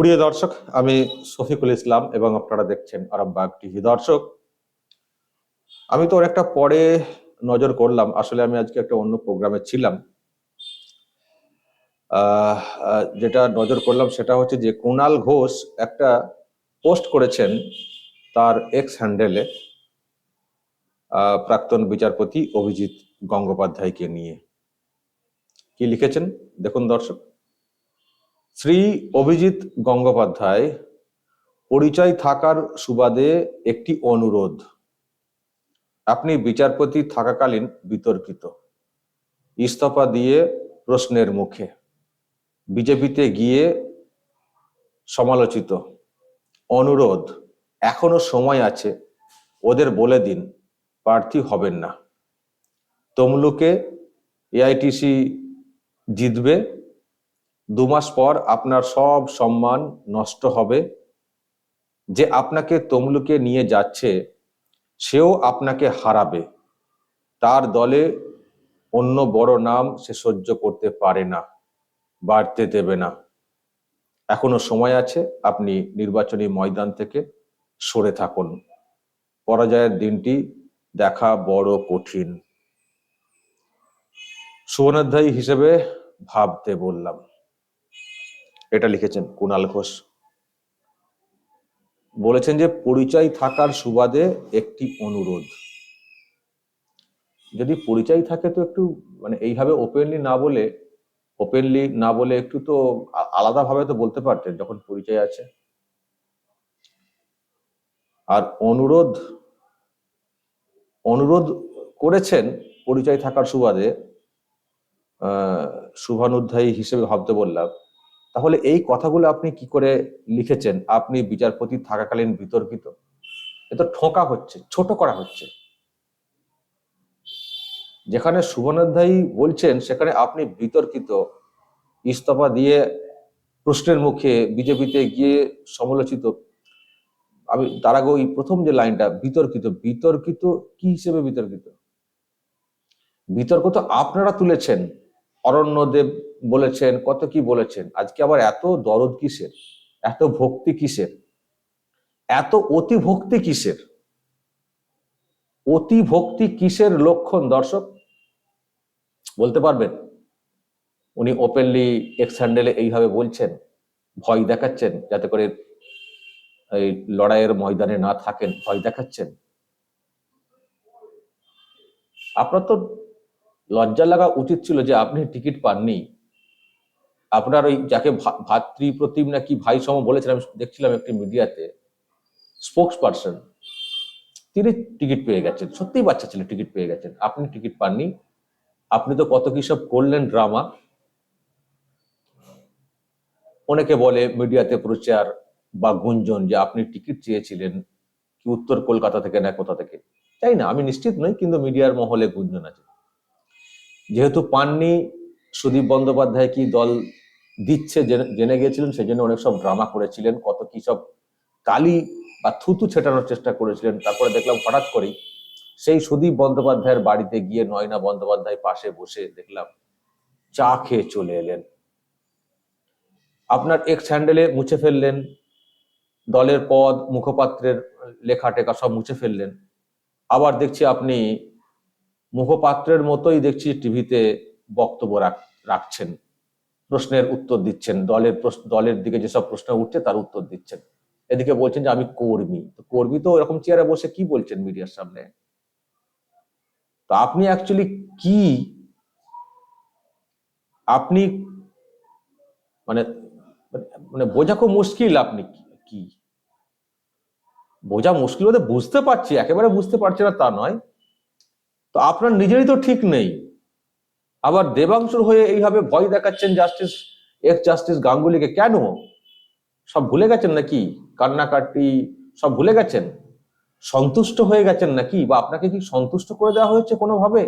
প্রিয় দর্শক, আমি শফিকুল ইসলাম এবং আপনারা দেখছেন আরামবাগ টিভি। দর্শক, আমি তো অনেকটা পরে নজর করলাম। আসলে আমি আজকে একটা অন্য প্রোগ্রামে ছিলাম। যেটা নজর করলাম সেটা হচ্ছে যে কুণাল ঘোষ একটা পোস্ট করেছেন তার এক্স হ্যান্ডেলে প্রাক্তন বিচারপতি অভিজিৎ গঙ্গোপাধ্যায়কে নিয়ে। কি লিখেছেন? দেখুন দর্শক। শ্রী অভিজিৎ গঙ্গোপাধ্যায়, পরিচয় থাকার সুবাদে একটি অনুরোধ। আপনি বিচারপতি থাকাকালীন বিতর্কিত। ইস্তফা দিয়ে প্রশ্নের মুখে। বিজেপিতে গিয়ে সমালোচিত। অনুরোধ, এখনও সময় আছে। ওদের বলে দিন, প্রার্থী হবেন না। তমলুকে এআইটিসি জিতবে। দু মাস পর আপনার সব সম্মান নষ্ট হবে। যে আপনাকে তমলুকে নিয়ে যাচ্ছে, সেও আপনাকে হারাবে। তার দলে অন্য বড় নাম সে সহ্য করতে পারে না, বাড়তে দেবে না। এখনও সময় আছে, আপনি নির্বাচনী ময়দান থেকে সরে থাকুন। পরাজয়ের দিনটি দেখা বড় কঠিন। সুবর্ণাধ্যায়ী হিসেবে ভাবতে বললাম। এটা লিখেছেন কুণাল ঘোষ। বলেছেন যে, পরিচয় থাকার সুবাদে একটি অনুরোধ। যদি পরিচয় থাকে তো একটু মানে এইভাবে ওপেনলি না বলে ওপেনলি না বলে একটু তো আলাদাভাবে তো বলতে পারতেন যখন পরিচয় আছে। আর অনুরোধ অনুরোধ করেছেন পরিচয় থাকার সুবাদে, আহ, শুভানুধ্যায়ী হিসেবে ভাবতে বললাম তাহলে এই কথাগুলো আপনি কি করে লিখেছেন? আপনি বিচারপতি থাকাকালীন বিতর্কিত? এ তো ঠোকা হচ্ছে, ছোট করা হচ্ছে। যেখানে শুভনাধ্যায়ী বলছেন, সেখানে আপনি বিতর্কিত, ইস্তফা দিয়ে প্রশ্নের মুখে বিজেপিতে গিয়ে সমালোচিত। আমি, তার আগে ওই প্রথম যে লাইনটা, বিতর্কিত বিতর্কিত কি হিসেবে বিতর্কিত? বিতর্ক তো আপনারা তুলেছেন। অরণ্যদেব বলেছেন, কত কি বলেছেন? আজকে আবার এত দরদ কিসের? এত ভক্তি কিসের? এত অতি ভক্তি কিসের? অতি ভক্তি কিসের লক্ষণ, দর্শক? বলতে পারবেন? উনি ওপেনলি এক্স হ্যান্ডেলে এইভাবে বলছেন, ভয় দেখাচ্ছেন, যাতে করে এই লড়াইয়ের ময়দানে না থাকেন, ভয় দেখাচ্ছেন। আপনার তো লজ্জা লাগা উচিত ছিল যে আপনি টিকিট পাননি। আপনার ওই যাকে ভা- ভাতৃপ্রতিম না কি ভাই সম বলেছেন, আমি দেখছিলাম একটি মিডিয়াতে স্পোক্স পার্সন তিনি টিকিট পেয়ে গেছেন। সত্যিই বাচ্চা ছেলে টিকিট পেয়ে গেছেন। আপনি টিকিট পাননি। আপনি তো কত কি সব করলেন ড্রামা? অনেকে বলে মিডিয়াতে প্রচার বা গুঞ্জন যে আপনি টিকিট চেয়েছিলেন, কি উত্তর কলকাতা থেকে না কোথা থেকে? তাই না? আমি নিশ্চিত নই, কিন্তু মিডিয়ার মহলে গুঞ্জন আছে। যেহেতু পাননি, সুদীপ বন্দ্যোপাধ্যায় কি দল দিচ্ছে, জেনে- জেনে সেই জন্য অনেক সব ড্রামা করেছিলেন, কত কি সব কালি বা থুতু ছেটানোর চেষ্টা করেছিলেন। তারপরে দেখলাম হঠাৎ করেই সেই সুদীপ বন্দ্যোপাধ্যায়ের বাড়িতে গিয়ে নয়না বন্দ্যোপাধ্যায় পাশে বসে দেখলাম, চা খেয়ে চলে এলেন। আপনার এক্স হ্যান্ডেলে মুছে ফেললেন, দলের পদ, মুখপাত্রের লেখা টেখা সব মুছে ফেললেন। আবার দেখছি আপনি মুখপাত্রের মতোই দেখছি টিভিতে বক্তব্য রাখ- রাখছেন। প্রশ্নের উত্তর দিচ্ছেন। দলের দলের দিকে যেসব প্রশ্ন উঠছে তার উত্তর দিচ্ছেন। এদিকে বলছেন যে, আমি কর্মী। তো কর্মী তো এরকম চেয়ারে বসে কি বলছেন মিডিয়ার সামনে? তো আপনি অ্যাকচুয়ালি কি? আপনি মানে মানে বোঝা খুব মুশকিল আপনি কি- বোঝা মুশকিল বলতে বুঝতে পারছি, একেবারে বুঝতে পারছি না তা নয়। তো আপনার নিজেরই তো ঠিক নেই। আবার দেবাংশুর হয়ে এইভাবে ভয় দেখাচ্ছেন জাস্টিস এক্স জাস্টিস গাঙ্গুলিকে কেন? সব ভুলে গেছেন নাকি? কান্নাকাটি, সব ভুলে গেছেন? সন্তুষ্ট হয়ে গেছেন নাকি? বা আপনাকে কি সন্তুষ্ট করে দেওয়া হয়েছে কোনোভাবে?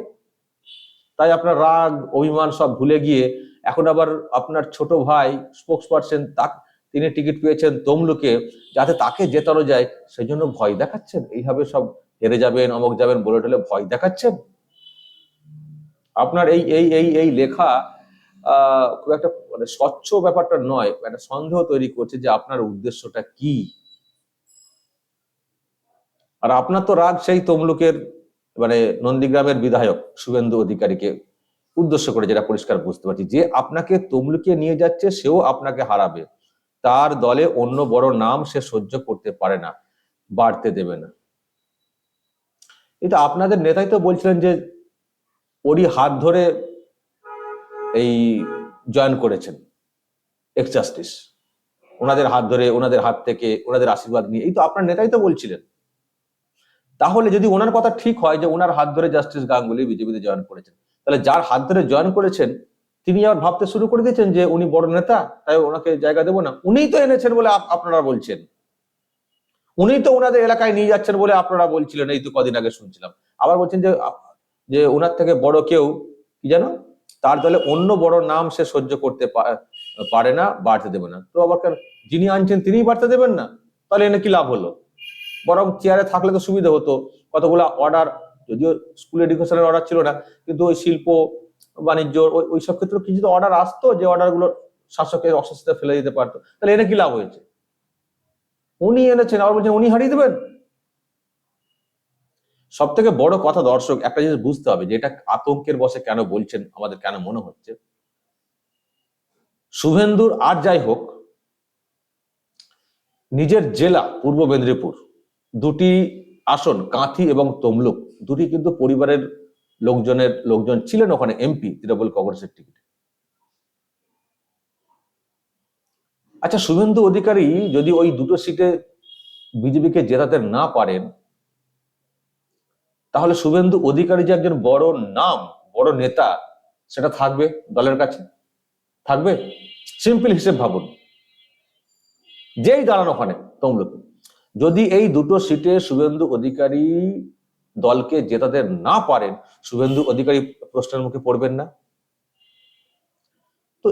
তাই আপনার রাগ, অভিমান সব ভুলে গিয়ে এখন আবার আপনার ছোট ভাই স্পোক্স পার্সন তা তিনি টিকিট পেয়েছেন তমলুকে যাতে তাকে জেতানো যায় সেই জন্য ভয় দেখাচ্ছেন? এইভাবে সব হেরে যাবেন, অমক যাবেন বলে টলে ভয় দেখাচ্ছেন? আপনার এই এই এই এই লেখা খুব একটা মানে স্বচ্ছ ব্যাপারটা নয়, একটা সন্দেহ তৈরি করছে যে আপনার উদ্দেশ্যটা কি। আর আপনার তো রাগ সেই তমলুকের মানে নন্দীগ্রামের বিধায়ক শুভেন্দু অধিকারীকে উদ্দেশ্য করে যেটা পরিষ্কার বুঝতে পারছি। যে আপনাকে তমলুকে নিয়ে যাচ্ছে, সেও আপনাকে হারাবে। তার দলে অন্য বড় নাম সে সহ্য করতে পারে না, বাড়তে দেবে না। এটা আপনাদের নেতাই তো বলছিলেন যে ওরই হাত ধরে এই জয়েন করেছেন এক্স জাস্টিস ওনাদের হাত ধরে, ওনাদের হাত থেকে, ওনাদের আশীর্বাদ নিয়ে। এই তো আপনার নেতাই তো বলছিলেন। তাহলে যদি ওনার কথা ঠিক হয় যে ওনার হাত ধরে জাস্টিস গাঙ্গুলি বিজেপিতে জয়েন করেছেন, তাহলে যার হাত ধরে জয়েন করেছেন, তিনি আবার ভাবতে শুরু করে দিয়েছেন যে উনি বড় নেতা, তাই ওনাকে জায়গা দেবো না। উনিই তো এনেছেন বলে আপনারা বলছেন। উনি তো ওনাদের এলাকায় নিয়ে যাচ্ছেন বলে আপনারা বলছিলেন, এই তো কদিন আগে শুনছিলাম। আবার বলছেন যে যে ওনার থেকে বড় কেউ, কি জানো? তার দলে অন্য বড় নাম সে সহ্য করতে পারে না, বাড়তে দেবে না। তো আবার যিনি আনছেন তিনিই বাড়তে দেবেন না? তাহলে এনে কি লাভ হলো? বরং চেয়ারে থাকলে তো সুবিধা হতো। কতগুলো অর্ডার যদিও স্কুল এডুকেশনের অর্ডার ছিল না, কিন্তু ওই শিল্প, বাণিজ্য ওই ওই সব ক্ষেত্রে কিছু তো অর্ডার আসতো যে অর্ডারগুলো শাসকের অস্বস্তিতে ফেলে দিতে পারতো। তাহলে এনে কি লাভ হয়েছে? উনি এনেছেন, আবার বলছেন উনি হারিয়ে দেবেন? সব থেকে বড় কথা দর্শক, একটা জিনিস বুঝতে হবে যে এটা আতঙ্কের বসে কেন বলছেন, আমাদের কেন মনে হচ্ছে। শুভেন্দুর আর যাই হোক, নিজের জেলা পূর্ব মেদিনীপুর, দুটি আসন, কাঁথি এবং তমলুক, দুটি কিন্তু পরিবারের লোকজনের, লোকজন ছিলেন ওখানে এমপি, তৃণমূল কংগ্রেসের টিকিট। আচ্ছা শুভেন্দু অধিকারী যদি ওই দুটো সিটে বিজেপিকে জেতাতে না পারেন তাহলে শুভেন্দু অধিকারী যে একজন বড় নাম, বড় নেতা, সেটা থাকবে দলের কাছে? থাকবে? সিম্পল হিসেব ভাবুন। যেই দাঁড়ান ওখানে, তমলুকে। যদি এই দুটো সিটে শুভেন্দু অধিকারী দলকে জেতাতে না পারেন, শুভেন্দু অধিকারী প্রশ্নের মুখে পড়বেন না। তো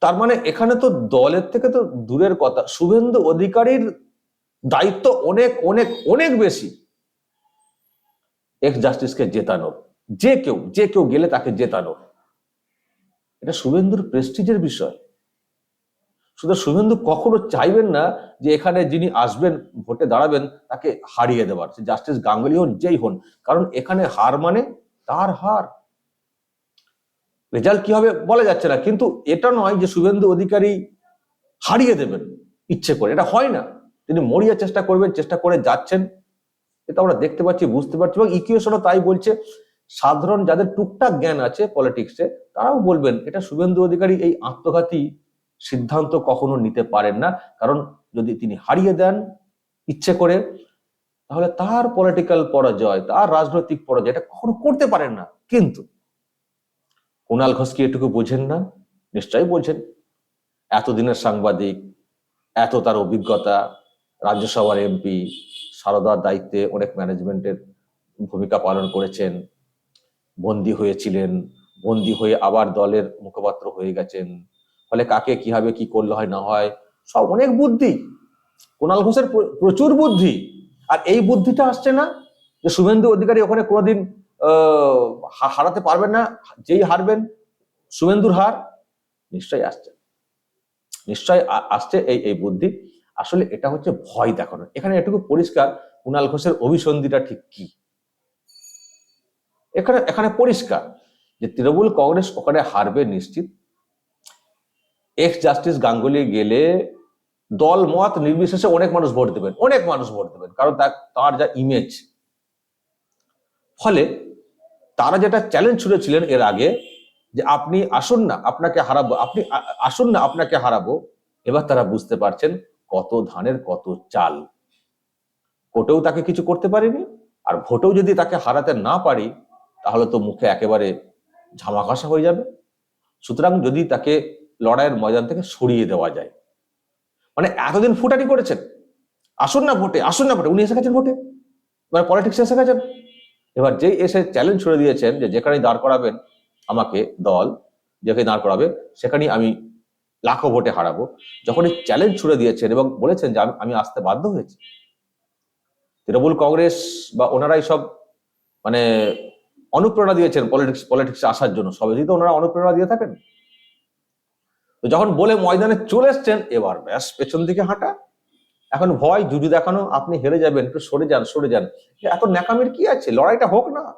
তার মানে এখানে তো দলের থেকে তো দূরের কথা। শুভেন্দু অধিকারীর দায়িত্ব অনেক অনেক অনেক বেশি। এক্স জাস্টিসকে জেতানোর যে কেউ যে কেউ গেলে তাকে জেতানোর এটা শুভেন্দুর প্রেস্টিজের বিষয়। শুধু শুভেন্দু কখনো চাইবেন না যে এখানে যিনি আসবেন, ভোটে দাঁড়াবেন, তাকে হারিয়ে দেওয়ার। সে জাস্টিস গাঙ্গুলি হন, যেই হন। কারণ এখানে হার মানে তার হার। রেজাল্ট কি হবে বলা যাচ্ছে না, কিন্তু এটা নয় যে শুভেন্দু অধিকারী হারিয়ে দেবেন ইচ্ছে করে। এটা হয় না। তিনি মরিয়া চেষ্টা করবেন, চেষ্টা করে যাচ্ছেন। এটা আমরা দেখতে পাচ্ছি, বুঝতে পারছি এবং ইকুয়েশনও তাই বলছে, সাধারণ যাদের টুকটাক জ্ঞান আছে পলিটিক্সে তারাও বলবেন, এটা শুভেন্দু অধিকারী এই আত্মঘাতী সিদ্ধান্ত কখনো নিতে পারেন না। কারণ যদি তিনি হারিয়ে দেন ইচ্ছে করে, তাহলে তার পলিটিক্যাল পরাজয়, তার রাজনৈতিক পরাজয়, এটা কখনো করতে পারেন না। কিন্তু কুণাল ঘোষ কি এটুকু বোঝেন না, নিশ্চয়ই বোঝেন। এতদিনের সাংবাদিক, এত তার অভিজ্ঞতা, রাজ্যসভার এমপি সারদার দায়িত্বে অনেক ম্যানেজমেন্টের ভূমিকা পালন করেছেন, বন্দী হয়েছিলেন, বন্দী হয়ে আবার দলের মুখপাত্র হয়ে গেছেন। ফলে কাকে কীভাবে কি করলে হয় না হয়, সব অনেক বুদ্ধি। কুণাল ঘোষের প্রচুর বুদ্ধি। আর এই বুদ্ধিটা আসছে না যে শুভেন্দু অধিকারী ওখানে কোনোদিন হারাতে পারবেন না, যেই হারবেন, শুভেন্দুর হার নিশ্চয়ই আসছে। নিশ্চয় আসছে এই এই বুদ্ধি। আসলে এটা হচ্ছে ভয় দেখানো। এখানে এটুকু পরিষ্কার কুণাল ঘোষের অভিসন্ধিটা ঠিক কি? এখানে এখানে পরিষ্কার যে তৃণমূল কংগ্রেস ওখানে হারবে নিশ্চিত। এক্স জাস্টিস গাঙ্গুলি গেলে দল মত নির্বিশেষে অনেক মানুষ ভোট দেবেন, অনেক মানুষ ভোট দেবেন, কারণ তার তার যা ইমেজ ফলে তারা যেটা চ্যালেঞ্জ ছুড়েছিলেন এর আগে যে আপনি আসুন না, আপনাকে হারাবো, আপনি আসুন না, আপনাকে হারাবো, এবার তারা বুঝতে পারছেন কত ধানের কত চাল। কোটেও তাকে কিছু করতে পারিনি, আর ভোটেও যদি তাকে হারাতে না পারি, তাহলে তো মুখে একেবারে ঝামাঘাসা হয়ে যাবে। সুতরাং যদি তাকে লড়াইয়ের ময়দান থেকে সরিয়ে দেওয়া যায়। মানে এতদিন ফুটানি করেছেন। আসুন না ভোটে, আসুন না ভোটে, উনি এসে গেছেন ভোটে। এবার পলিটিক্স এসে গেছেন। এবার যেই এসে চ্যালেঞ্জ ছুড়ে দিয়েছেন যে যেখানেই দাঁড় করাবেন, আমাকে দল যেখানে দাঁড় করাবে, সেখানেই আমি লাখো ভোটে হারাবো, যখন এই চ্যালেঞ্জ ছুড়ে দিয়েছেন এবং বলেছেন যে আমি- আসতে বাধ্য হয়েছি। তৃণমূল কংগ্রেস বা ওনারাই সব মানে অনুপ্রেরণা দিয়েছেন পলিটিক্স পলিটিক্সে আসার জন্য। সবাই তো ওনারা অনুপ্রেরণা দিয়ে থাকেন। তো যখন বলে ময়দানে চলে এসছেন, এবার ব্যাস, পেছন দিকে হাঁটা। এখন ভয়, জুজু দেখানো, আপনি হেরে যাবেন, একটু সরে যান সরে যান। এত ন্যাকামের কি আছে? লড়াইটা হোক না।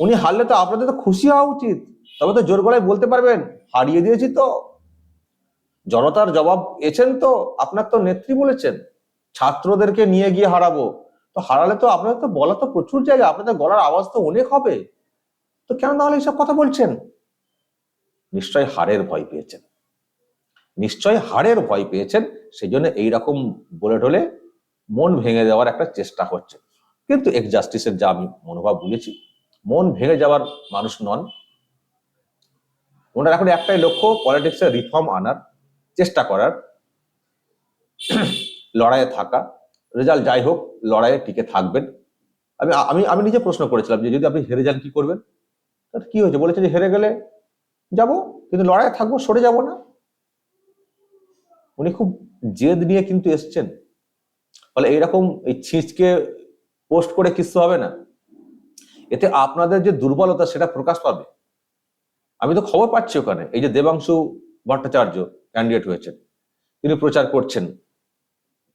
উনি হারলে তো আপনাদের তো খুশি হওয়া উচিত। তবে তো জোর গলায় বলতে পারবেন, হারিয়ে দিয়েছি তো। জনতার জবাব এছেন তো, আপনার তো নেত্রী বলেছেন, ছাত্রদেরকে নিয়ে গিয়ে হারাবো। তো হারালে তো আপনাদের তো বলা তো প্রচুর জায়গা, আপনাদের গলার আওয়াজ তো অনেক হবে। তো কেন তাহলে এইসব কথা বলছেন? নিশ্চয় হারের ভয় পেয়েছেন। নিশ্চয় হারের ভয় পেয়েছেন সেই জন্য এইরকম বলে টলে মন ভেঙে দেওয়ার একটা চেষ্টা হচ্ছে। কিন্তু এক্স জাস্টিসের যা আমি মনোভাব বুঝেছি, মন ভেঙে যাওয়ার মানুষ নন। ওনার এখন একটাই লক্ষ্য পলিটিক্সে রিফর্ম আনার, চেষ্টা করার, লড়াইয়ে থাকা। রেজাল্ট যাই হোক, লড়াইয়ে টিকে থাকবেন। আমি আমি আমি নিজে প্রশ্ন করেছিলাম যে যদি আপনি হেরে যান কি করবেন? কি হয়েছে? বলেছে যে হেরে গেলে যাব, কিন্তু লড়াইয়ে থাকব, সরে যাব না। উনি খুব জেদ নিয়ে কিন্তু এসছেন। ফলে এইরকম এই ছিঁচকে পোস্ট করে কিছু হবে না। এতে আপনাদের যে দুর্বলতা, সেটা প্রকাশ পাবে। আমি তো খবর পাচ্ছি ওখানে। এই যে দেবাংশু ভট্টাচার্য ক্যান্ডিডেট হয়েছেন, তিনি প্রচার করছেন,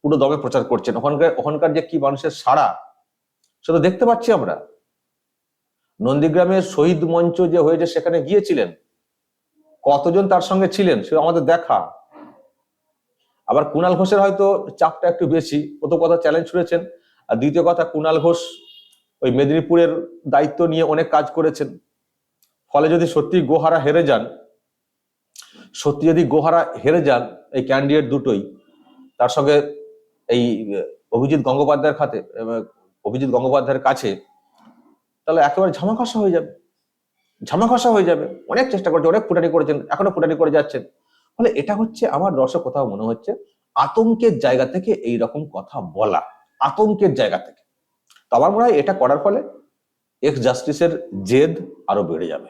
পুরো দমে প্রচার করছেন। ওখানকার ওখানকার যে কি মানুষের সাড়া, সেটা দেখতে পাচ্ছি আমরা। নন্দীগ্রামের শহীদ মঞ্চ যে হয়েছে, সেখানে গিয়েছিলেন। কতজন তার সঙ্গে ছিলেন সে আমাদের দেখা। আবার কুণাল ঘোষের হয়তো চাপটা একটু বেশি। প্রথম কথা চ্যালেঞ্জ ছুড়েছেন আর দ্বিতীয় কথা কুণাল ঘোষ ওই মেদিনীপুরের দায়িত্ব নিয়ে অনেক কাজ করেছেন। ফলে যদি সত্যি গোহারা হেরে যান সত্যি যদি গোহারা হেরে যান, এই ক্যান্ডিডেট দুটোই, তার সঙ্গে এই অভিজিৎ গঙ্গোপাধ্যায়ের খাতে অভিজিৎ গঙ্গোপাধ্যায়ের কাছে, তাহলে একেবারে ঝামাখাসা হয়ে যাবে। ঝামাখাসা হয়ে যাবে। অনেক চেষ্টা করেছে, অনেক ফুটানি করেছেন, এখনও ফুটানি করে যাচ্ছেন। ফলে এটা হচ্ছে আমার দর্শক কোথাও মনে হচ্ছে, আতঙ্কের জায়গা থেকে এই রকম কথা বলা, আতঙ্কের জায়গা থেকে। তো আমার মনে হয় এটা করার ফলে এক্স জাস্টিসের জেদ আরও বেড়ে যাবে।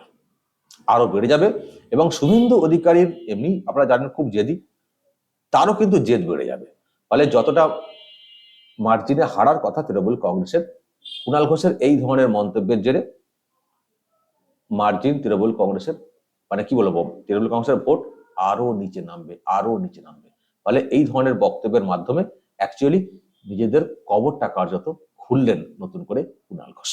আরও বেড়ে যাবে। এবং শুভেন্দু অধিকারীর এমনি আপনারা জানেন খুব জেদি, তারও কিন্তু জেদ বেড়ে যাবে। ফলে যতটা মার্জিনে হারার কথা তৃণমূল কংগ্রেসের, কুণাল ঘোষের এই ধরনের মন্তব্যের জেরে মার্জিন তৃণমূল কংগ্রেসের মানে কি বলব, তৃণমূল কংগ্রেসের ভোট আরও নিচে নামবে, আরও নিচে নামবে। ফলে এই ধরনের বক্তব্যের মাধ্যমে অ্যাকচুয়ালি নিজেদের কবরটা কার্যত খুললেন নতুন করে কুণাল ঘোষ।